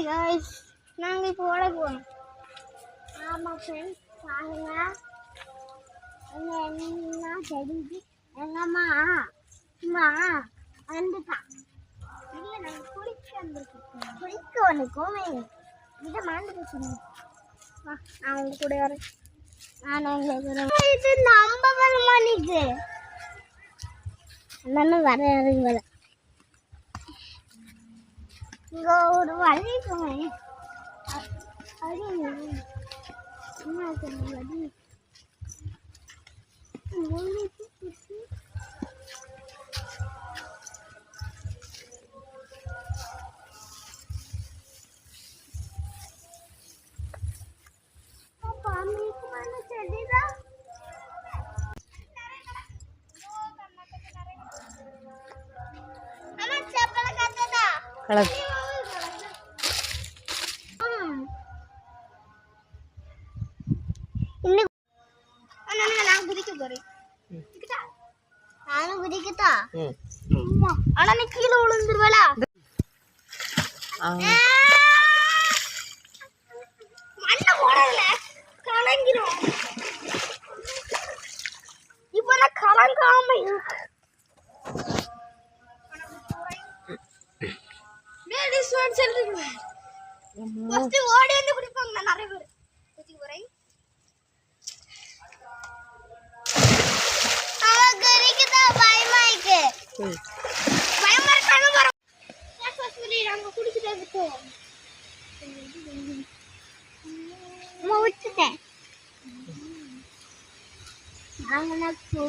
Hi guys நாங்கள் இப்போ ஓட போகிறோம் ஆமாம் ஃப்ரெண்ட்ஸ் வாங்க என்ன தெரிஞ்சு எங்கம்மா அம்மா வந்துட்டான் இல்லை நாங்கள் குளிக்க வந்துருக்கோம். குளிக்க வந்துக்கோமே இதை மறந்து போச்சுங்க. வா நான் உங்க கூட வரேன். நான் எங்களுக்கு இது நம்ப வர மாட்டேங்குது அண்ணனும் வர இறங்குவல இங்கே ஒரு வழி இருக்குமே அ- அது என்ன என்ன இருக்குது வழி கலக்கு ஆனா நீ கீழே விழுந்துருவலா கலங்கிரும். இப்ப நான் கலங்காம இருக்கு டிஸ்வான் சொல்றீங்க ஃபர்ஸ்ட் ஓடி வந்து குடிப்பாங்க நிறைய பேர் குடி போறேன் அவ கரிக்கு தான் பயமா இருக்கு பயமா இருக்கானு வர நாங்க குடிச்சிட்டு வந்துட்டோம் அம்மா நாங்க